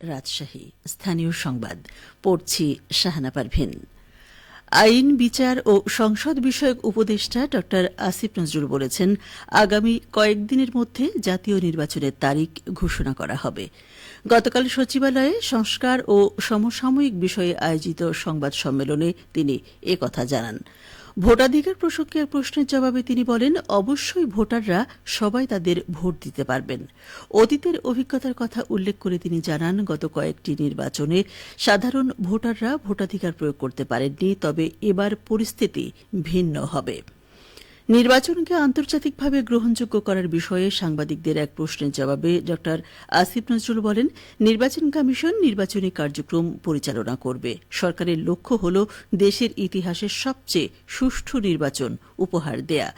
রাজশাহী। স্থানীয় সংবাদ, পড়ছি শাহানা পারভিন। আইন, বিচার ও সংসদ বিষয়ক উপদেষ্টা ড. আসিফ নজরুল বলেছেন, আগামী কয়েকদিনের মধ্যে জাতীয় নির্বাচনের তারিখ ঘোষণা করা হবে। গতকাল সচিবালয়ে সংস্কার ও সমসাময়িক বিষয়ে আয়োজিত সংবাদ সম্মেলনে তিনি একথা জানান। ভোটাধিকার প্রসঙ্গে এক প্রশ্নের জবাবে তিনি বলেন, অবশ্যই ভোটাররা সবাই তাদের ভোট দিতে পারবেন। অতীতের অভিজ্ঞতার কথা উল্লেখ করে তিনি জানান, গত কয়েকটি নির্বাচনে সাধারণ ভোটাররা ভোটাধিকার প্রয়োগ করতে পারেননি, তবে এবার পরিস্থিতি ভিন্ন হবে। নির্বাচনকে আন্তর্জাতিকভাবে গ্রহণযোগ্য করার বিষয়ে সাংবাদিকদের এক প্রশ্নের জবাবে ড আসিফ নজরুল বলেন, নির্বাচন কমিশন নির্বাচনী কার্যক্রম পরিচালনা করবে। সরকারের লক্ষ্য হল দেশের ইতিহাসের সবচেয়ে সুষ্ঠু নির্বাচন উপহার দেয়া।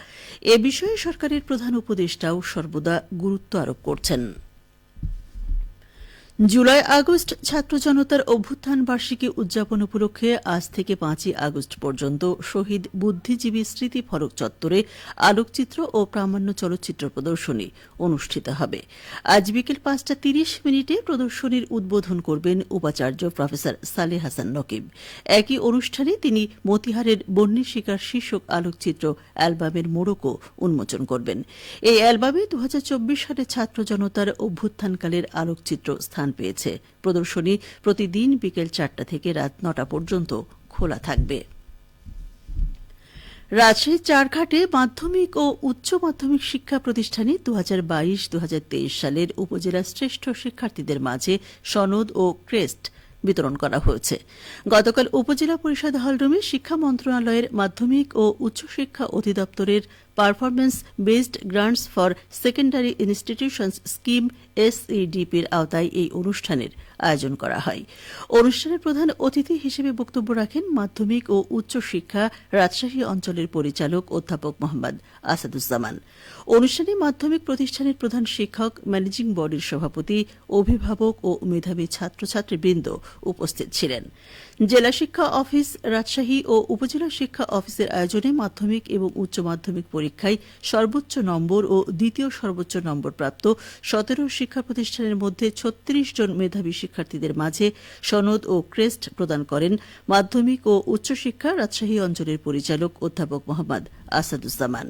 এ বিষয়ে সরকারের প্রধান উপদেষ্টাও সর্বদা গুরুত্ব আরোপ করছেন। জুলাই আগস্ট ছাত্র জনতার অভ্যুত্থান বার্ষিকী উদযাপন উপলক্ষে আজ থেকে পাঁচই আগস্ট পর্যন্ত শহীদ বুদ্ধিজীবী স্মৃতি ফলক চত্বরে আলোকচিত্র ও প্রামাণ্য চলচ্চিত্র প্রদর্শনী অনুষ্ঠিত হবে। আজ বিকেল পাঁচটা তিরিশ মিনিটে প্রদর্শনীর উদ্বোধন করবেন উপাচার্য প্রফেসর সালে হাসান নকিব। একই অনুষ্ঠানে তিনি মতিহারের বন্যী শিকার শীর্ষক আলোকচিত্র অ্যালবামের মোড়কও উন্মোচন করবেন। এই অ্যালবামে দু হাজার চব্বিশ সালে ছাত্র জনতার অভ্যুত্থানকালের আলোকচিত্র স্থান পেয়েছে। প্রদর্শনী প্রতিদিন বিকেল চারটা থেকে রাত নটা পর্যন্ত খোলা থাকবে। রাজশাহীর চারঘাটে মাধ্যমিক ও উচ্চ মাধ্যমিক শিক্ষা প্রতিষ্ঠানে দু হাজার সালের উপজেলা শ্রেষ্ঠ শিক্ষার্থীদের মাঝে সনদ ও ক্রেস্ট বিতরণ করা হয়েছে। গতকাল উপজেলা পরিষদ হলরুমে শিক্ষা মন্ত্রণালয়ের মাধ্যমিক ও উচ্চশিক্ষা অধিদপ্তরের performance based grants for secondary institutions scheme এসইডিপির আওতায় এই অনুষ্ঠানের আয়োজন করা হয়। অনুষ্ঠানের প্রধান অতিথি হিসেবে বক্তব্য রাখেন মাধ্যমিক ও উচ্চ শিক্ষা রাজশাহী অঞ্চলের পরিচালক অধ্যাপক মোহাম্মদ আসাদুজ্জামান। অনুষ্ঠানে মাধ্যমিক প্রতিষ্ঠানের প্রধান শিক্ষক, ম্যানেজিং বডির সভাপতি, অভিভাবক ও মেধাবী ছাত্রছাত্রীবৃন্দ উপস্থিত ছিলেন। জেলা শিক্ষা অফিস, রাজশাহী ও উপজেলা শিক্ষা অফিসের আয়োজনে মাধ্যমিক এবং উচ্চ মাধ্যমিক পরীক্ষায় সর্বোচ্চ নম্বর ও দ্বিতীয় সর্বোচ্চ নম্বর প্রাপ্ত সতেরো শিক্ষা প্রতিষ্ঠানের মধ্যে ছত্রিশ জন মেধাবী শিক্ষার্থীদের মাঝে সনদ ও ক্রেস্ট প্রদান করেন মাধ্যমিক ও উচ্চশিক্ষা রাজশাহী অঞ্চলের পরিচালক অধ্যাপক মোহাম্মদ আসাদুজ্জামান।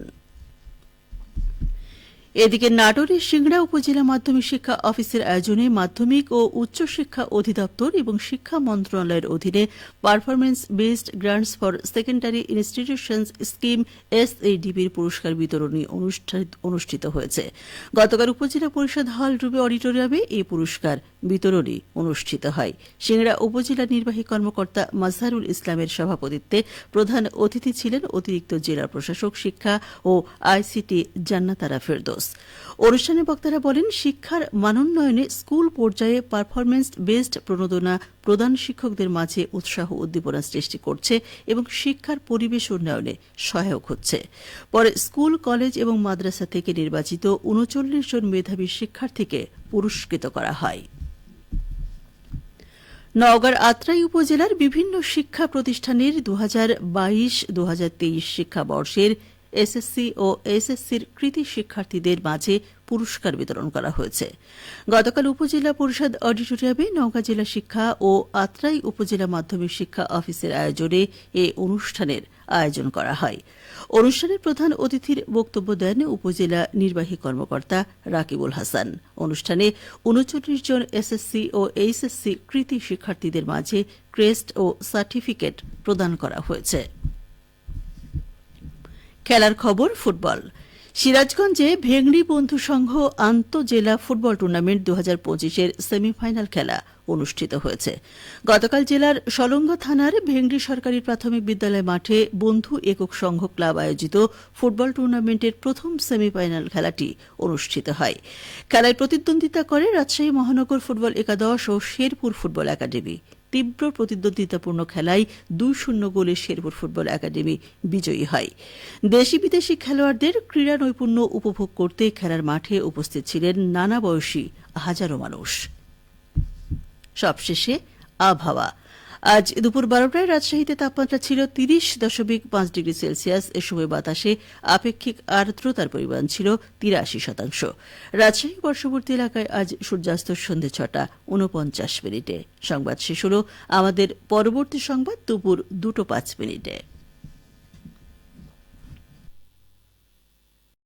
এদিকে নাটোরের সিংড়া উপজেলা মাধ্যমিক শিক্ষা অফিসের আয়োজনে মাধ্যমিক ও উচ্চশিক্ষা অধিদপ্তর এবং শিক্ষা মন্ত্রণালয়ের অধীনে performance based grants for secondary institutions scheme এসএডিবির পুরস্কার বিতরণী অনুষ্ঠিত হয়েছে। গতকাল উপজেলা পরিষদ হল রুবে অডিটোরিয়ামে এই পুরস্কার বিতরণী অনুষ্ঠিত হয়। সিংড়া উপজেলা নির্বাহী কর্মকর্তা মাজহারুল ইসলামের সভাপতিত্বে প্রধান অতিথি ছিলেন অতিরিক্ত জেলা প্রশাসক, শিক্ষা ও আইসিটি জান্নাতারা ফেরদোস। অনুষ্ঠানে বক্তারা বলেন, শিক্ষার মানোন্নয়নে স্কুল পর্যায়ে পারফরমেন্স বেসড প্রণোদনা প্রধান শিক্ষকদের মাঝে উৎসাহ উদ্দীপনা সৃষ্টি করছে এবং শিক্ষার পরিবেশ উন্নয়নে সহায়ক হচ্ছে। পরে স্কুল, কলেজ এবং মাদ্রাসা থেকে নির্বাচিত উনচল্লিশ জন মেধাবী শিক্ষার্থীকে পুরস্কৃত করা হয়। নওগাঁর আত্রাই উপজেলার বিভিন্ন শিক্ষা প্রতিষ্ঠানের দু হাজার বাইশ দু হাজার তেইশ শিক্ষাবর্ষের এসএসসি ও এসএসসির কৃতি শিক্ষার্থীদের মাঝে পুরস্কার বিতরণ করা হয়েছে। গতকাল উপজেলা পরিষদ অডিটোরিয়ামে নওগাঁ জেলা শিক্ষা ও আত্রাই উপজেলা মাধ্যমিক শিক্ষা অফিসের আয়োজনে এ অনুষ্ঠানের আয়োজন করা হয়। অনুষ্ঠানের প্রধান অতিথির বক্তব্য দেন উপজেলা নির্বাহী কর্মকর্তা রাকিবুল হাসান। অনুষ্ঠানে উনচল্লিশ জন এসএসসি ও এইচএসসি কৃতি শিক্ষার্থীদের মাঝে ক্রেস্ট ও সার্টিফিকেট প্রদান করা হয়েছে। খেলার খবর ফুটবল। সিরাজগঞ্জে ভেংড়ি বন্ধু সংঘ আন্তঃজেলা ফুটবল টুর্নামেন্ট দু হাজার পঁচিশের সেমিফাইনাল খেলা অনুষ্ঠিত হয়েছে। গতকাল জেলার সলঙ্গ থানার ভেংড়ি সরকারি প্রাথমিক বিদ্যালয় মাঠে বন্ধু একক সংঘ ক্লাব আয়োজিত ফুটবল টুর্নামেন্টের প্রথম সেমিফাইনাল খেলাটি অনুষ্ঠিত হয়। খেলায় প্রতিদ্বন্দ্বিতা করে রাজশাহী মহানগর ফুটবল একাদশ ও শেরপুর ফুটবল একাডেমি। তীব্র প্রতিদ্বন্দ্বিতাপূর্ণ খেলায় দুই শূন্য গোলে শেরপুর ফুটবল একাডেমি বিজয়ী হয়। দেশি বিদেশি খেলোয়াড়দের ক্রীড়া নৈপুণ্য উপভোগ করতে খেলার মাঠে উপস্থিত ছিলেন নানা বয়সী হাজারো মানুষ। সবশেষে আবহাওয়া। আজ দুপুর বারোটায় রাজশাহীতে তাপমাত্রা ছিল তিরিশ দশমিক পাঁচ ডিগ্রি সেলসিয়াস। এ সময় বাতাসে আপেক্ষিক আর্দ্রতার পরিমাণ ছিল তিরাশি শতাংশ। রাজশাহী বর্ষবর্তী এলাকায় আজ সূর্যাস্ত সন্ধে ছটা উনপঞ্চাশ মিনিটে। সংবাদ শেষ হল আমাদের পরবর্তী সংবাদ দুপুর দুটো পাঁচ মিনিটে।